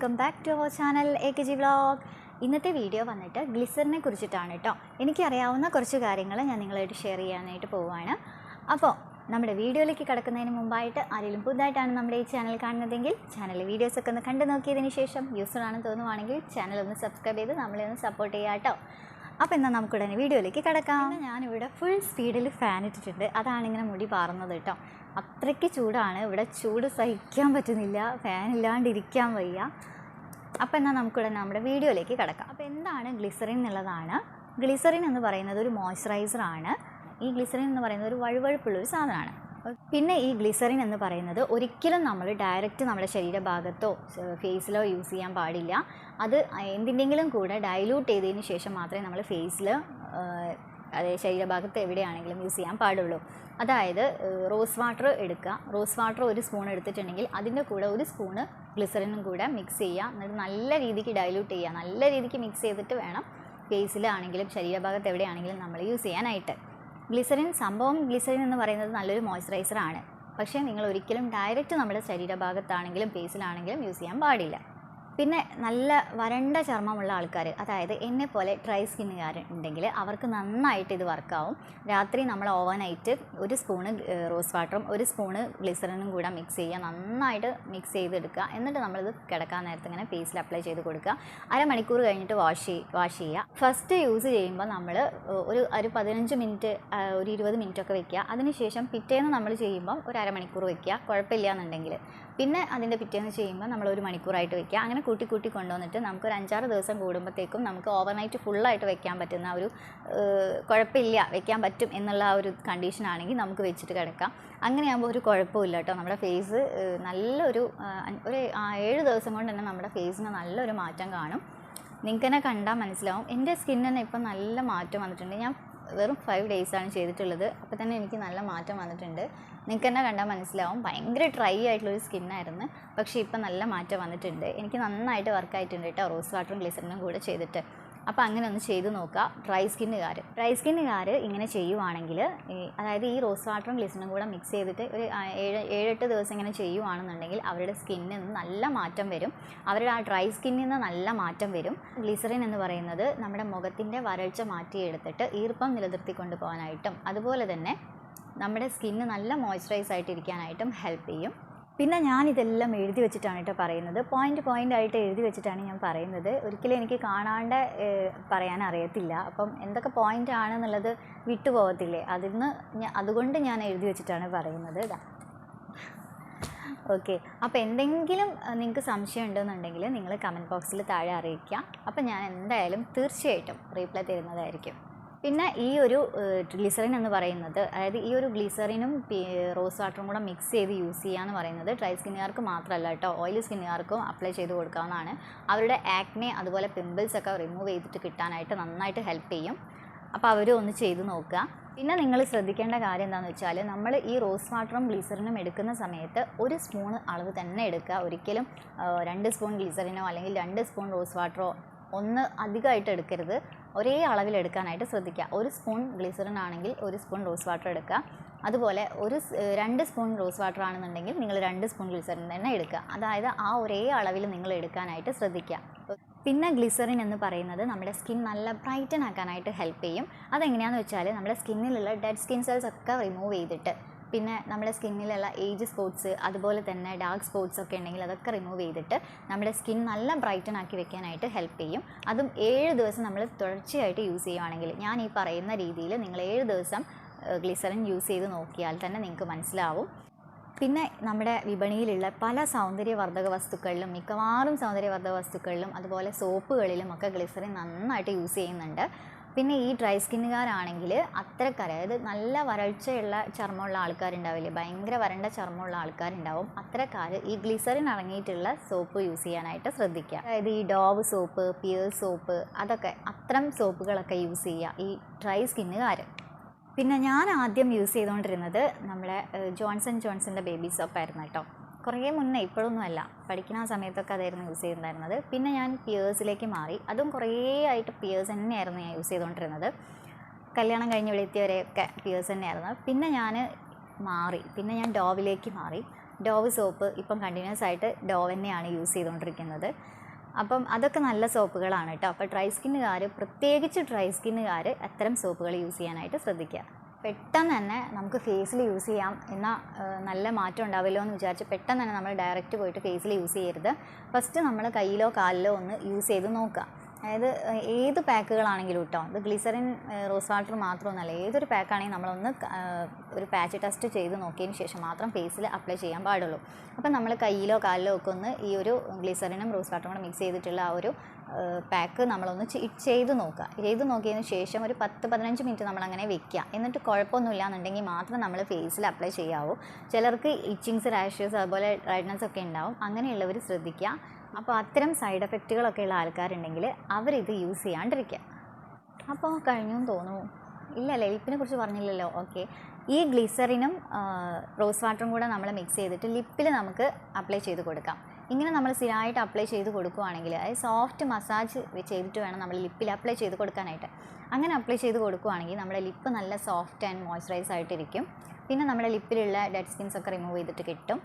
Welcome back to our channel A K G vlog. ഇന്നത്തെ video വന്നിട്ട് ഗ്ലിസറിനെ കുറിച്ചിട്ടാണ് കേട്ടോ എനിക്കറിയാവുന്ന കുറച്ച് കാര്യങ്ങൾ ഞാൻ നിങ്ങളായിട്ട് ഷെയർ ചെയ്യാനായിട്ട് പോവുകയാണ് അപ്പോൾ നമ്മുടെ വീഡിയോയിലേക്ക് കിടക്കുന്നതിന് മുമ്പായിട്ട് ആരെങ്കിലും പുതുതായിട്ടാണ് നമ്മുടെ ഈ ചാനൽ കാണുന്നതെങ്കിൽ ചാനലിലെ വീഡിയോസൊക്കെ ഒന്ന് കണ്ടു നോക്കിയതിന് ശേഷം യൂസ്ഫുൾ ആണെന്ന് തോന്നുവാണെങ്കിൽ ചാനൽ ഒന്ന് സബ്സ്ക്രൈബ് ചെയ്ത് നമ്മളെ ഒന്ന് സപ്പോർട്ട് ചെയ്യാം കേട്ടോ അപ്പോൾ എന്നാൽ നമുക്കുടനെ വീഡിയോയിലേക്ക് കിടക്കാം. ഞാനിവിടെ ഫുൾ സ്പീഡിൽ ഫാൻ ഇട്ടിട്ടുണ്ട്. അതാണ് ഇങ്ങനെ മുടി പാറുന്നത് കേട്ടോ അത്രയ്ക്ക് ചൂടാണ്. ഇവിടെ ചൂട് സഹിക്കാൻ പറ്റുന്നില്ല. ഫാൻ ഇല്ലാണ്ടിരിക്കാൻ വയ്യ. അപ്പോൾ എന്നാൽ നമുക്കിവിടെ നമ്മുടെ വീഡിയോയിലേക്ക് കിടക്കാം. അപ്പോൾ എന്താണ് ഗ്ലിസറിൻ എന്നുള്ളതാണ്. ഗ്ലിസറിൻ എന്ന് പറയുന്നത് ഒരു മോയ്സ്ചറൈസർ ആണ്. ഈ ഗ്ലിസറിൻ എന്ന് പറയുന്നത് ഒരു വഴുവഴുപ്പുള്ള ഒരു സാധനമാണ്. പിന്നെ ഈ ഗ്ലിസറിൻ എന്ന് പറയുന്നത് ഒരിക്കലും നമ്മൾ ഡയറക്റ്റ് നമ്മുടെ ശരീരഭാഗത്തോ ഫേസിലോ യൂസ് ചെയ്യാൻ പാടില്ല. അത് എന്തിന്റെങ്കിലും കൂടെ ഡൈലൂട്ട് ചെയ്തതിന് ശേഷം മാത്രമേ നമ്മൾ ഫേസിൽ അതായത് ശരീരഭാഗത്ത് എവിടെയാണെങ്കിലും യൂസ് ചെയ്യാൻ പാടുള്ളൂ. അതായത് റോസ് വാട്ടർ എടുക്കുക. റോസ് വാട്ടർ ഒരു സ്പൂൺ എടുത്തിട്ടുണ്ടെങ്കിൽ അതിന്റെ കൂടെ ഒരു സ്പൂണ് ഗ്ലിസറിനും കൂടെ മിക്സ് ചെയ്യുക. എന്നിട്ട് നല്ല രീതിക്ക് ഡൈലൂട്ട് ചെയ്യുക. നല്ല രീതിക്ക് മിക്സ് ചെയ്തിട്ട് വേണം ഫേസിലാണെങ്കിലും ശരീരഭാഗത്ത് എവിടെയാണെങ്കിലും നമ്മൾ യൂസ് ചെയ്യാനായിട്ട്. ഗ്ലിസറിൻ സംഭവം ഗ്ലിസറിൻ എന്ന് പറയുന്നത് നല്ലൊരു മോയ്സ്ചറൈസറാണ്. പക്ഷേ നിങ്ങൾ ഒരിക്കലും ഡയറക്റ്റ് നമ്മുടെ ശരീരഭാഗത്താണെങ്കിലും ഫേസിലാണെങ്കിലും യൂസ് ചെയ്യാൻ പാടില്ല. പിന്നെ നല്ല വരണ്ട ചർമ്മമുള്ള ആൾക്കാർ അതായത് എന്നെ പോലെ ഡ്രൈ സ്കിന്നുകാർ ഉണ്ടെങ്കിൽ അവർക്ക് നന്നായിട്ട് ഇത് വർക്കാവും രാത്രി നമ്മൾ ഓവനായിട്ട് ഒരു സ്പൂണ് റോസ് വാട്ടറും ഒരു സ്പൂണ് ഗ്ലിസറിനും കൂടെ മിക്സ് ചെയ്യുക നന്നായിട്ട് മിക്സ് ചെയ്തെടുക്കുക. എന്നിട്ട് നമ്മളിത് കിടക്കാൻ നേരത്തെ ഇങ്ങനെ ഫേസിൽ അപ്ലൈ ചെയ്ത് കൊടുക്കുക. അരമണിക്കൂർ കഴിഞ്ഞിട്ട് വാഷ് വാഷ് ചെയ്യുക. ഫസ്റ്റ് യൂസ് ചെയ്യുമ്പോൾ നമ്മൾ ഒരു ഒരു പതിനഞ്ച് മിനിറ്റ് ഒരു ഇരുപത് മിനിറ്റ് ഒക്കെ വെക്കുക. അതിനുശേഷം പിറ്റേന്ന് നമ്മൾ ചെയ്യുമ്പോൾ ഒരു അരമണിക്കൂർ വെക്കുക. കുഴപ്പമില്ല എന്നുണ്ടെങ്കിൽ. പിന്നെ അതിന്റെ പിറ്റേന്ന് ചെയ്യുമ്പോൾ നമ്മൾ ഒരു മണിക്കൂറായിട്ട് വെക്കുക. അങ്ങനെ കൂട്ടി കൂട്ടി കൊണ്ടുവന്നിട്ട് നമുക്ക് ഒരു അഞ്ചാറ് ദിവസം കൂടുമ്പോഴത്തേക്കും നമുക്ക് ഓവർനൈറ്റ് ഫുള്ളായിട്ട് വെക്കാൻ പറ്റുന്ന ഒരു കുഴപ്പമില്ല. വെക്കാൻ പറ്റും എന്നുള്ള ആ ഒരു കണ്ടീഷൻ ആണെങ്കിൽ നമുക്ക് വെച്ചിട്ട് കിടക്കാം. അങ്ങനെയാകുമ്പോൾ ഒരു കുഴപ്പമില്ല കേട്ടോ. നമ്മുടെ ഫേസ് നല്ലൊരു ഒരു ഏഴ് ദിവസം കൊണ്ട് തന്നെ നമ്മുടെ ഫേസിന് നല്ലൊരു മാറ്റം കാണും. നിങ്ങൾക്ക് തന്നെ കണ്ടാൽ മനസ്സിലാവും. എന്റെ സ്കിന്നിന് ഇപ്പം നല്ല മാറ്റം വന്നിട്ടുണ്ട്. ഞാൻ വെറും ഫൈവ് ആണ് ചെയ്തിട്ടുള്ളത്. അപ്പോൾ തന്നെ എനിക്ക് നല്ല മാറ്റം വന്നിട്ടുണ്ട്. നിങ്ങൾക്ക് തന്നെ കണ്ടാൽ മനസ്സിലാവും. ഭയങ്കര ഡ്രൈ ആയിട്ടുള്ളൊരു സ്കിന്നായിരുന്നു പക്ഷേ ഇപ്പം നല്ല മാറ്റം വന്നിട്ടുണ്ട്. എനിക്ക് നന്നായിട്ട് വർക്കായിട്ടുണ്ട് കേട്ടോ. റോസ് വാട്ടറും ഗ്ലിസറിനും കൂടെ ചെയ്തിട്ട്. അപ്പോൾ അങ്ങനെ ഒന്ന് ചെയ്ത് നോക്കുക. ഡ്രൈ സ്കിന്നുകാർ ഡ്രൈ സ്കിന്നുകാർ ഇങ്ങനെ ചെയ്യുവാണെങ്കിൽ അതായത് ഈ റോസ് വാട്ടറും ഗ്ലിസറിനും കൂടെ മിക്സ് ചെയ്തിട്ട് ഒരു ഏഴ് ഏഴെട്ട് ദിവസം ഇങ്ങനെ ചെയ്യുവാണെന്നുണ്ടെങ്കിൽ അവരുടെ സ്കിന്നിൽ നിന്ന് നല്ല മാറ്റം വരും. അവരുടെ ആ ഡ്രൈ സ്കിന്നിൽ നിന്ന് നല്ല മാറ്റം വരും. ഗ്ലിസറിൻ എന്ന് പറയുന്നത് നമ്മുടെ മുഖത്തിന്റെ വരൾച്ച മാറ്റിയെടുത്തിട്ട് ഈർപ്പം നിലനിർത്തി കൊണ്ടുപോകാനായിട്ടും അതുപോലെ തന്നെ നമ്മുടെ സ്കിന്ന് നല്ല മോയ്സ്ചറൈസ് ആയിട്ടിരിക്കാനായിട്ടും ഹെൽപ്പ് ചെയ്യും. പിന്നെ ഞാൻ ഇതെല്ലാം എഴുതി വെച്ചിട്ടാണ് കേട്ടോ പറയുന്നത്. പോയിന്റ് പോയിന്റ് ആയിട്ട് എഴുതി വെച്ചിട്ടാണ് ഞാൻ പറയുന്നത്. ഒരിക്കലും എനിക്ക് കാണാണ്ട് പറയാൻ അറിയത്തില്ല അപ്പം എന്തൊക്കെ പോയിന്റ് ആണെന്നുള്ളത് വിട്ടുപോകത്തില്ലേ? അതിൽ നിന്ന് അതുകൊണ്ട് ഞാൻ എഴുതി വെച്ചിട്ടാണ് പറയുന്നത് ഓക്കെ. അപ്പോൾ എന്തെങ്കിലും നിങ്ങൾക്ക് സംശയം ഉണ്ടെന്നുണ്ടെങ്കിൽ നിങ്ങൾ കമന്റ് ബോക്സിൽ താഴെ അറിയിക്കുക അപ്പോൾ ഞാൻ എന്തായാലും തീർച്ചയായിട്ടും റീപ്ലൈ തരുന്നതായിരിക്കും. പിന്നെ ഈ ഒരു ഗ്ലിസറിൻ എന്ന് പറയുന്നത് അതായത് ഈ ഒരു ഗ്ലിസറിനും റോസ് വാട്ടറും കൂടെ മിക്സ് ചെയ്ത് യൂസ് ചെയ്യാന്ന് പറയുന്നത് ഡ്രൈ സ്കിന്നുകാർക്ക് മാത്രമല്ല കേട്ടോ. ഓയിലി സ്കിന്നുകാർക്കും അപ്ലൈ ചെയ്ത് കൊടുക്കാവുന്നതാണ്. അവരുടെ ആക്നെ അതുപോലെ പിമ്പിൾസ് ഒക്കെ റിമൂവ് ചെയ്തിട്ട് കിട്ടാനായിട്ട് നന്നായിട്ട് ഹെൽപ്പ് ചെയ്യും. അപ്പോൾ അവരും ഒന്ന് ചെയ്ത് നോക്കുക. പിന്നെ നിങ്ങൾ ശ്രദ്ധിക്കേണ്ട കാര്യം എന്താണെന്ന് വെച്ചാൽ നമ്മൾ ഈ റോസ് വാട്ടറും ഗ്ലീസറിനും എടുക്കുന്ന സമയത്ത് ഒരു സ്പൂൺ അളവ് തന്നെ എടുക്കുക. ഒരിക്കലും രണ്ട് സ്പൂൺ ഗ്ലീസറിനോ അല്ലെങ്കിൽ രണ്ട് സ്പൂൺ റോസ് വാട്ടറോ ഒന്ന് അധികമായിട്ട് എടുക്കരുത്. ഒരേ അളവിൽ എടുക്കാനായിട്ട് ശ്രദ്ധിക്കുക. ഒരു സ്പൂൺ ഗ്ലിസറിൻ ആണെങ്കിൽ ഒരു സ്പൂൺ റോസ് വാട്ടർ എടുക്കുക. അതുപോലെ ഒരു രണ്ട് സ്പൂൺ റോസ് വാട്ടർ ആണെന്നുണ്ടെങ്കിൽ നിങ്ങൾ രണ്ട് സ്പൂൺ ഗ്ലിസറിൻ തന്നെ എടുക്കുക. അതായത് ആ ഒരേ അളവിൽ നിങ്ങൾ എടുക്കാനായിട്ട് ശ്രദ്ധിക്കുക. പിന്നെ ഗ്ലിസറിൻ എന്ന് പറയുന്നത് നമ്മുടെ സ്കിൻ നല്ല ബ്രൈറ്റൻ ആക്കാനായിട്ട് ഹെൽപ്പ് ചെയ്യും. അതെങ്ങനെയാണെന്ന് വെച്ചാൽ നമ്മുടെ സ്കിന്നിലുള്ള ഡെഡ് സ്കിൻ സെൽസ് ഒക്കെ റിമൂവ് ചെയ്തിട്ട് പിന്നെ നമ്മുടെ സ്കിന്നിലുള്ള ഏജ് സ്പോട്ട്സ് അതുപോലെ തന്നെ ഡാർക്ക് സ്പോട്ട്സ് ഒക്കെ ഉണ്ടെങ്കിൽ അതൊക്കെ റിമൂവ് ചെയ്തിട്ട് നമ്മുടെ സ്കിൻ നല്ല ബ്രൈറ്റൺ ആക്കി വെക്കാനായിട്ട് ഹെൽപ്പ് ചെയ്യും. അതും ഏഴ് ദിവസം നമ്മൾ തുടർച്ചയായിട്ട് യൂസ് ചെയ്യുവാണെങ്കിൽ ഞാൻ ഈ പറയുന്ന രീതിയിൽ നിങ്ങൾ ഏഴ് ദിവസം ഗ്ലിസറിൻ യൂസ് ചെയ്ത് നോക്കിയാൽ തന്നെ നിങ്ങൾക്ക് മനസ്സിലാവും. പിന്നെ നമ്മുടെ വിപണിയിലുള്ള പല സൗന്ദര്യവർദ്ധക വസ്തുക്കളിലും മിക്കവാറും സൗന്ദര്യവർദ്ധക വസ്തുക്കളിലും അതുപോലെ സോപ്പുകളിലും ഒക്കെ ഗ്ലിസറിൻ നന്നായിട്ട് യൂസ് ചെയ്യുന്നുണ്ട്. പിന്നെ ഈ ഡ്രൈ സ്കിന്നുകാരാണെങ്കിൽ അത്രക്കാർ അതായത് നല്ല വരൾച്ചയുള്ള ചർമ്മമുള്ള ആൾക്കാരുണ്ടാവില്ലേ? ഭയങ്കര വരണ്ട ചർമ്മമുള്ള ആൾക്കാരുണ്ടാവും. അത്രക്കാർ ഈ ഗ്ലിസറിൻ അടങ്ങിയിട്ടുള്ള സോപ്പ് യൂസ് ചെയ്യാനായിട്ട് ശ്രദ്ധിക്കുക. അതായത് ഈ ഡോവ് സോപ്പ് പിയർ സോപ്പ് അതൊക്കെ അത്തരം സോപ്പുകളൊക്കെ യൂസ് ചെയ്യുക ഈ ഡ്രൈ സ്കിന്നുകാർ പിന്നെ ഞാൻ ആദ്യം യൂസ് ചെയ്തുകൊണ്ടിരുന്നത് നമ്മുടെ ജോൺസൺ ജോൺസന്റെ ബേബി സോപ്പായിരുന്നു കേട്ടോ. കുറേ മുന്നേ ഇപ്പോഴൊന്നും അല്ല. പഠിക്കുന്ന സമയത്തൊക്കെ അതായിരുന്നു യൂസ് ചെയ്തിട്ടുണ്ടായിരുന്നത്. പിന്നെ ഞാൻ പിയേഴ്സിലേക്ക് മാറി. അതും കുറേ ആയിട്ട് പിയേഴ്സ് തന്നെയായിരുന്നു ഞാൻ യൂസ് ചെയ്തുകൊണ്ടിരുന്നത്. കല്യാണം കഴിഞ്ഞ് ഇവിടെ പിയേഴ്സ് തന്നെയായിരുന്നു. പിന്നെ ഞാൻ മാറി. പിന്നെ ഞാൻ ഡോവിലേക്ക് മാറി. ഡോവ് സോപ്പ് ഇപ്പം കണ്ടിന്യൂസ് ആയിട്ട് ഡോവ് തന്നെയാണ് യൂസ് ചെയ്തുകൊണ്ടിരിക്കുന്നത്. അപ്പം അതൊക്കെ നല്ല സോപ്പുകളാണ് കേട്ടോ. അപ്പോൾ ഡ്രൈ സ്കിന്നുകാർ പ്രത്യേകിച്ച് ഡ്രൈ സ്കിന്നുകാർ അത്തരം സോപ്പുകൾ യൂസ് ചെയ്യാനായിട്ട് ശ്രദ്ധിക്കുക. പെട്ടെന്ന് തന്നെ നമുക്ക് ഫേസിൽ യൂസ് ചെയ്യാം എന്നാൽ നല്ല മാറ്റം ഉണ്ടാവില്ലോ എന്ന് വിചാരിച്ച് പെട്ടെന്ന് തന്നെ നമ്മൾ ഡയറക്റ്റ് പോയിട്ട് ഫേസിൽ യൂസ് ചെയ്യരുത്. ഫസ്റ്റ് നമ്മൾ കയ്യിലോ കാലിലോ ഒന്ന് യൂസ് ചെയ്ത് നോക്കുക. അതായത് ഏത് പാക്കുകളാണെങ്കിലും കേട്ടോ ഇത് ഗ്ലിസറിൻ റോസ് വാട്ടർ മാത്രമൊന്നുമല്ല ഏതൊരു പാക്കാണെങ്കിലും നമ്മളൊന്ന് ഒരു പാച്ച് ടെസ്റ്റ് ചെയ്ത് നോക്കിയതിന് ശേഷം മാത്രം ഫേസിൽ അപ്ലൈ ചെയ്യാൻ പാടുള്ളൂ. അപ്പം നമ്മൾ കയ്യിലോ കാലിലോ ഒക്കെ ഒന്ന് ഈ ഒരു ഗ്ലിസറിനും റോസ് വാട്ടറും കൂടെ മിക്സ് ചെയ്തിട്ടുള്ള ആ ഒരു പാക്ക് നമ്മളൊന്ന് ചെയ്ത് നോക്കുക. ചെയ്ത് നോക്കിയതിന് ശേഷം ഒരു പത്ത് പതിനഞ്ച് മിനിറ്റ് നമ്മളങ്ങനെ വെക്കുക. എന്നിട്ട് കുഴപ്പമൊന്നുമില്ല എന്നുണ്ടെങ്കിൽ മാത്രം നമ്മൾ ഫേസിൽ അപ്ലൈ ചെയ്യാവൂ. ചിലർക്ക് ഇച്ചിങ്സ് റാഷസ് അതുപോലെ റെഡ്നസ് ഒക്കെ ഉണ്ടാവും. അങ്ങനെയുള്ളവർ ശ്രദ്ധിക്കുക. അപ്പോൾ അത്തരം സൈഡ് എഫക്റ്റുകളൊക്കെ ഉള്ള ആൾക്കാരുണ്ടെങ്കിൽ അവരിത് യൂസ് ചെയ്യാണ്ടിരിക്കുക അപ്പോൾ കഴിഞ്ഞു തോന്നുന്നു. അല്ല ലിപ്പിനെ കുറിച്ച് പറഞ്ഞില്ലല്ലോ. ഓക്കെ. ഈ ഗ്ലിസറിനും റോസ് വാട്ടറും കൂടെ നമ്മൾ മിക്സ് ചെയ്തിട്ട് ലിപ്പിൽ നമുക്ക് അപ്ലൈ ചെയ്ത് കൊടുക്കാം. ഇങ്ങനെ നമ്മൾ സ്ഥിരമായിട്ട് അപ്ലൈ ചെയ്ത് കൊടുക്കുകയാണെങ്കിൽ അതായത് സോഫ്റ്റ് മസാജ് ചെയ്തിട്ട് വേണം നമ്മൾ ലിപ്പിൽ അപ്ലൈ ചെയ്ത് കൊടുക്കാനായിട്ട്. അങ്ങനെ അപ്ലൈ ചെയ്ത് കൊടുക്കുകയാണെങ്കിൽ നമ്മുടെ ലിപ്പ് നല്ല സോഫ്റ്റ് ആൻഡ് മോയ്സ്ചറൈസ് ആയിട്ടിരിക്കും. പിന്നെ നമ്മുടെ ലിപ്പിലുള്ള ഡെഡ് സ്കിൻസ് ഒക്കെ റിമൂവ് ചെയ്തിട്ട് കിട്ടും.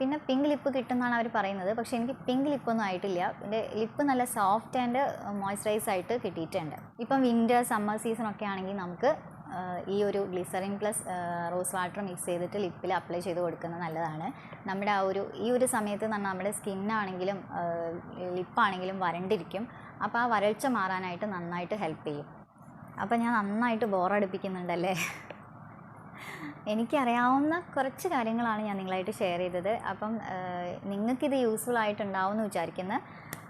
പിന്നെ പിങ്ക് ലിപ്പ് കിട്ടുമെന്നാണ് അവർ പറയുന്നത്. പക്ഷെ എനിക്ക് പിങ്ക് ലിപ്പൊന്നും ആയിട്ടില്ല. എന്റെ ലിപ്പ് നല്ല സോഫ്റ്റ് ആൻഡ് മോയ്സ്ചറൈസ് ആയിട്ട് കിട്ടിയിട്ടുണ്ട്. ഇപ്പം വിന്റർ സമ്മർ സീസൺ ഒക്കെ ആണെങ്കിൽ നമുക്ക് ഈ ഒരു glycerin plus rose water mix ചെയ്തിട്ട് ലിപ്പിൽ അപ്ലൈ ചെയ്ത് കൊടുക്കുന്നത് നല്ലതാണ്. നമ്മുടെ ആ ഒരു ഈ ഒരു സമയത്ത് തന്നെ നമ്മുടെ സ്കിന്നാണെങ്കിലും ലിപ്പാണെങ്കിലും വരണ്ടിരിക്കും. അപ്പോൾ ആ വരൾച്ച മാറാനായിട്ട് നന്നായിട്ട് ഹെൽപ്പ് ചെയ്യും. അപ്പോൾ ഞാൻ നന്നായിട്ട് ബോറടിപ്പിക്കുന്നുണ്ടല്ലേ എനിക്കറിയാവുന്ന കുറച്ച് കാര്യങ്ങളാണ് ഞാൻ നിങ്ങളായിട്ട് ഷെയർ ചെയ്തത്. അപ്പം നിങ്ങൾക്കിത് യൂസ്ഫുൾ ആയിട്ടുണ്ടാവും എന്ന് വിചാരിക്കുന്നു.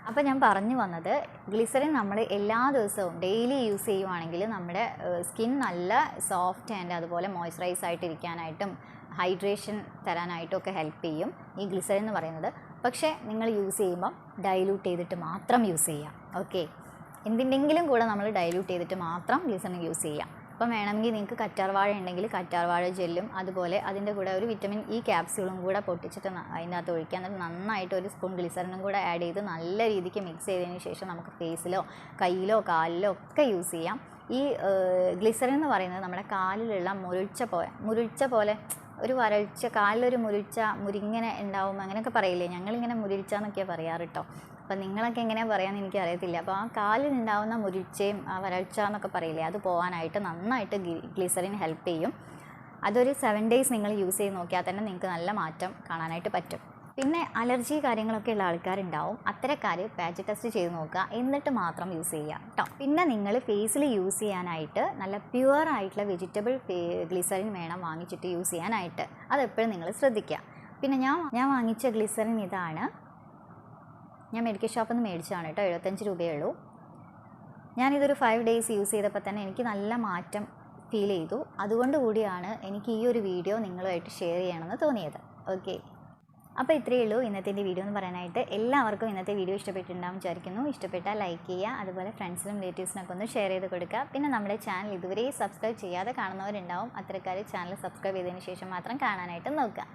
അപ്പോൾ ഞാൻ പറഞ്ഞു വന്നത് ഗ്ലിസറിൻ നമ്മൾ എല്ലാ ദിവസവും ഡെയിലി യൂസ് ചെയ്യുവാണെങ്കിൽ നമ്മുടെ സ്കിൻ നല്ല സോഫ്റ്റ് ആൻഡ് അതുപോലെ മോയ്സ്ചറൈസ് ആയിട്ടിരിക്കാനായിട്ടും ഹൈഡ്രേഷൻ തരാനായിട്ടും ഒക്കെ ഹെൽപ്പ് ചെയ്യും ഈ ഗ്ലിസറിൻ എന്ന് പറയുന്നത്. പക്ഷേ നിങ്ങൾ യൂസ് ചെയ്യുമ്പം ഡൈല്യൂട്ട് ചെയ്തിട്ട് മാത്രം യൂസ് ചെയ്യാം. ഓക്കെ എന്തിന്റെങ്കിലും കൂടെ നമ്മൾ ഡൈല്യൂട്ട് ചെയ്തിട്ട് മാത്രം ഗ്ലിസറിൻ യൂസ് ചെയ്യാം. അപ്പം വേണമെങ്കിൽ നിങ്ങൾക്ക് കറ്റാർവാഴ ഉണ്ടെങ്കിൽ കറ്റാർവാഴ ജെല്ലും അതുപോലെ അതിന്റെ കൂടെ ഒരു വിറ്റമിൻ ഇ ക്യാപ്സ്യൂളും കൂടെ പൊട്ടിച്ചിട്ട് അതിനകത്ത് ഒഴിക്കാൻ എന്നിട്ട് നന്നായിട്ട് ഒരു സ്പൂൺ ഗ്ലിസറിനും കൂടെ ആഡ് ചെയ്ത് നല്ല രീതിക്ക് മിക്സ് ചെയ്തതിന് ശേഷം നമുക്ക് ഫേസിലോ കയ്യിലോ കാലിലോ ഒക്കെ യൂസ് ചെയ്യാം. ഈ ഗ്ലിസറിൻ എന്ന് പറയുന്നത് നമ്മുടെ കാലിലുള്ള മുരുഴ്ച പോലെ മുരുഴ്ച പോലെ ഒരു വരൾച്ച കാലിലൊരു മുരിച്ച മുരിങ്ങനെ ഉണ്ടാവും അങ്ങനെയൊക്കെ പറയില്ലേ? ഞങ്ങളിങ്ങനെ മുരിച്ച എന്നൊക്കെയാണ് പറയാറ് കേട്ടോ അപ്പം നിങ്ങളൊക്കെ എങ്ങനെയാണ് പറയാമെന്ന് എനിക്കറിയത്തില്ല. അപ്പോൾ ആ കാലിനുണ്ടാവുന്ന മുരിച്ചയും ആ വരൾച്ച എന്നൊക്കെ പറയില്ലേ? അത് പോകാനായിട്ട് നന്നായിട്ട് ഗ്ലിസറിൻ ഹെൽപ്പ് ചെയ്യും. അതൊരു സെവൻ ഡേയ്സ് നിങ്ങൾ യൂസ് ചെയ്ത് നോക്കിയാൽ തന്നെ നിങ്ങൾക്ക് നല്ല മാറ്റം കാണാനായിട്ട് പറ്റും. പിന്നെ അലർജി കാര്യങ്ങളൊക്കെ ഉള്ള ആൾക്കാരുണ്ടാവും. അത്തരക്കാർ പാച്ച് ടെസ്റ്റ് ചെയ്ത് നോക്കുക. എന്നിട്ട് മാത്രം യൂസ് ചെയ്യുക കേട്ടോ പിന്നെ നിങ്ങൾ ഫേസിൽ യൂസ് ചെയ്യാനായിട്ട് നല്ല പ്യുവർ ആയിട്ടുള്ള വെജിറ്റബിൾ ഗ്ലിസറിൻ വേണം വാങ്ങിച്ചിട്ട് യൂസ് ചെയ്യാനായിട്ട്. അതെപ്പോഴും നിങ്ങൾ ശ്രദ്ധിക്കുക. പിന്നെ ഞാൻ ഞാൻ വാങ്ങിച്ച ഗ്ലിസറിൻ ഇതാണ്. ഞാൻ മെഡിക്കൽ ഷോപ്പിൽ നിന്ന് മേടിച്ചതാണ് കേട്ടോ എഴുപത്തഞ്ച് രൂപയേ ഉള്ളൂ. ഞാനിതൊരു ഫൈവ് ഡേയ്സ് യൂസ് ചെയ്തപ്പോൾ തന്നെ എനിക്ക് നല്ല മാറ്റം ഫീൽ ചെയ്തു. അതുകൊണ്ട് കൂടിയാണ് എനിക്ക് ഈ ഒരു വീഡിയോ നിങ്ങളുമായിട്ട് ഷെയർ ചെയ്യണമെന്ന് തോന്നിയത്. ഓക്കെ അപ്പോൾ ഇത്രയേ ഉള്ളൂ ഇന്നത്തെ വീഡിയോ എന്ന് പറയാനായിട്ട്. എല്ലാവർക്കും ഇന്നത്തെ വീഡിയോ ഇഷ്ടപ്പെട്ടിട്ടുണ്ടാവും വിചാരിക്കുന്നു. ഇഷ്ടപ്പെട്ടാൽ ലൈക്ക് ചെയ്യുക അതുപോലെ ഫ്രണ്ട്സിനും റിലേറ്റീവ്സിനൊക്കെ ഒന്ന് ഷെയർ ചെയ്ത് കൊടുക്കുക. പിന്നെ നമ്മുടെ ചാനൽ ഇതുവരെ സബ്സ്ക്രൈബ് ചെയ്യാതെ കാണുന്നവരുണ്ടാവും. അത്തരക്കാർ ചാനൽ സബ്സ്ക്രൈബ് ചെയ്തതിന് ശേഷം മാത്രം കാണാനായിട്ട് നോക്കുക.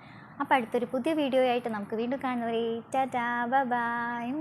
അപ്പോൾ അടുത്തൊരു പുതിയ വീഡിയോ ആയിട്ട് നമുക്ക് വീണ്ടും കാണുന്നവരെ. Tata bye